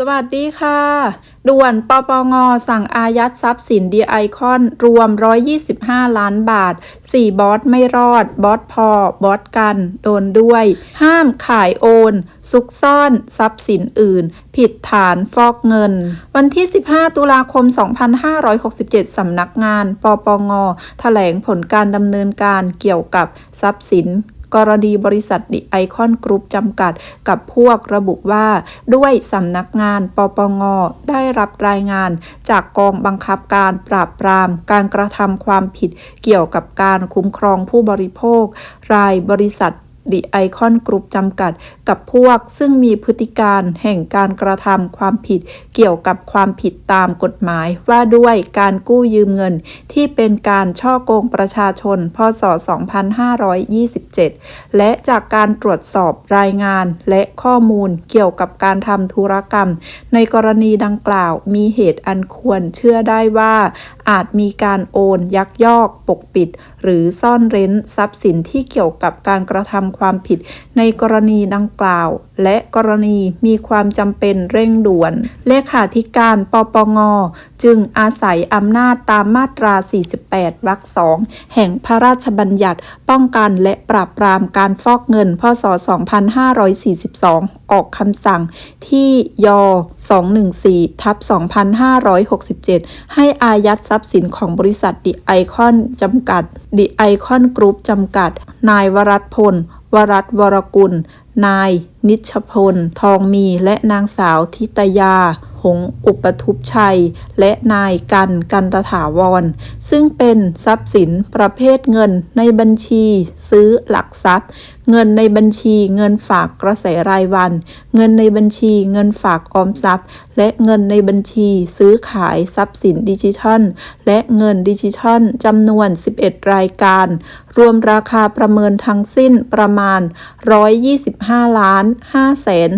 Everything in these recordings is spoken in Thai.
สวัสดีค่ะ ด่วนปปง สั่งอายัดทรัพย์สินดีไอคอน รวม 125 ล้านบาท 4 บอสไม่รอด บอสพอ บอสกัน โดนด้วย ห้ามขายโอน ซุกซ่อน ทรัพย์สินอื่น ผิดฐานฟอกเงิน วันที่ 15 ตุลาคม 2567 สำนักงาน ปปง แถลงผลการดำเนินการเกี่ยวกับทรัพย์สิน กรณีบริษัทดิไอคอนกรุ๊ปจำกัด กับพวกระบุว่า ด้วยสำนักงานปปง ได้รับรายงาน จากกองบังคับการปราบปราม การกระทำความผิดเกี่ยวกับการคุ้มครองผู้บริโภค รายบริษัท ดิไอคอนกรุ๊ปจำกัด กับพวกซึ่งมีพฤติการแห่งการกระทำความผิด เกี่ยวกับความผิดตามกฎหมาย ว่าด้วยการกู้ยืมเงิน ที่เป็นการช่อโกงประชาชน พศ 2527 และจากการตรวจสอบรายงานและข้อมูลเกี่ยวกับการทำธุรกรรม ในกรณีดังกล่าวมีเหตุอันควรเชื่อได้ว่าอาจมีการโอนยักยอก ปกปิด หรือซ่อนเร้นทรัพย์สินที่เกี่ยวกับการกระทำความผิดในกรณีดังกล่าว และกรณีมีความจำเป็นเร่งด่วน เลขาธิการปปง จึงอาศัยอำนาจตามมาตรา 48 วรรคสองแห่งพระราชบัญญัติ ป้องกันและปราบปรามการฟอกเงิน พศ 2542 ออกคำสั่งที่ย 214 ทับ 2567 ให้อายัดทรัพย์สินของบริษัทดิไอคอนจำกัดดิไอคอนกรุ๊ปจำกัด นายวรัตพล วรัตวรกุล นาย นิชพล ทองมีและนางสาวทิตยา หงอุปทุพชัย และนายกันกันตถาวร ซึ่งเป็นทรัพย์สินประเภทเงินในบัญชี ซื้อหลักทรัพย์ เงินในบัญชีเงินฝากกระแสรายวัน เงินในบัญชี เงินฝากออมทรัพย์ และเงินในบัญชี ซื้อขายทรัพย์สินดิจิทัล และเงินดิจิทัลจำนวน 11 รายการ รวมราคาประเมินทั้งสิ้นประมาณ 125ล้าน5แสน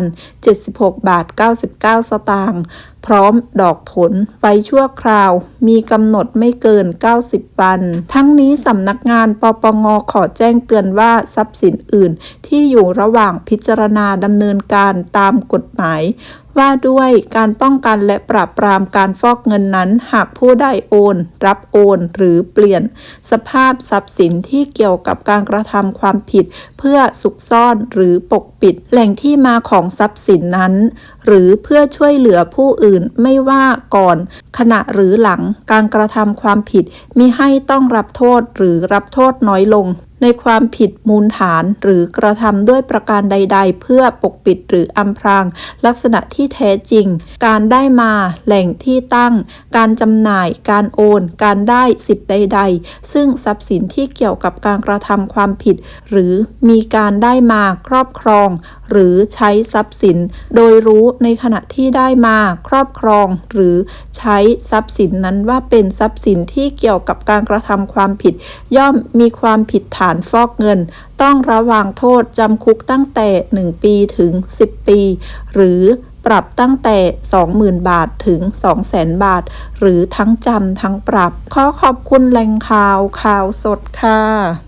48,076 บาท 99 สตางค์พร้อมดอกผลไปชั่วคราว มีกำหนดไม่เกิน 90 วัน ทั้งนี้สำนักงานปปงขอแจ้งเตือนว่าทรัพย์สินอื่น ที่อยู่ระหว่างพิจารณาดำเนินการตามกฎหมายว่าด้วยการป้องกันและปราบปรามการฟอกเงินนั้น หากผู้ใดโอน รับโอน หรือเปลี่ยน สภาพทรัพย์สินที่เกี่ยวกับการกระทำความผิด เพื่อสุกซ่อนหรือปกปิด แหล่งที่มาของทรัพย์สินนั้น หรือเพื่อช่วยเหลือผู้อื่นไม่ว่าก่อน ขณะหรือหลังการกระทำความผิดมิให้ต้องรับโทษหรือรับโทษน้อยลง ในความผิดมูลฐานหรือกระทำด้วยประการใด ๆ เพื่อปกปิดหรืออำพราง ลักษณะที่แท้จริง การได้มาแหล่งที่ตั้ง การจำหน่าย การโอน การได้สิทธิ์ใด ๆ ซึ่งทรัพย์สินที่เกี่ยวกับการกระทำความผิด หรือมีการได้มาครอบครอง หรือใช้ทรัพย์สิน โดยรู้ในขณะที่ได้มาครอบครอง หรือใช้ทรัพย์สินนั้นว่าเป็นทรัพย์สินที่เกี่ยวกับการกระทำความผิด ย่อมมีความผิดฐานานฟอกเงิน ต้องระวังโทษจำคุกตั้งแต่ 1 ปีถึง 10 ปี หรือปรับตั้งแต่ 20,000 บาทถึง 200,000 บาท หรือทั้งจำทั้งปรับ ขอขอบคุณแหล่งข่าวข่าวสดค่ะ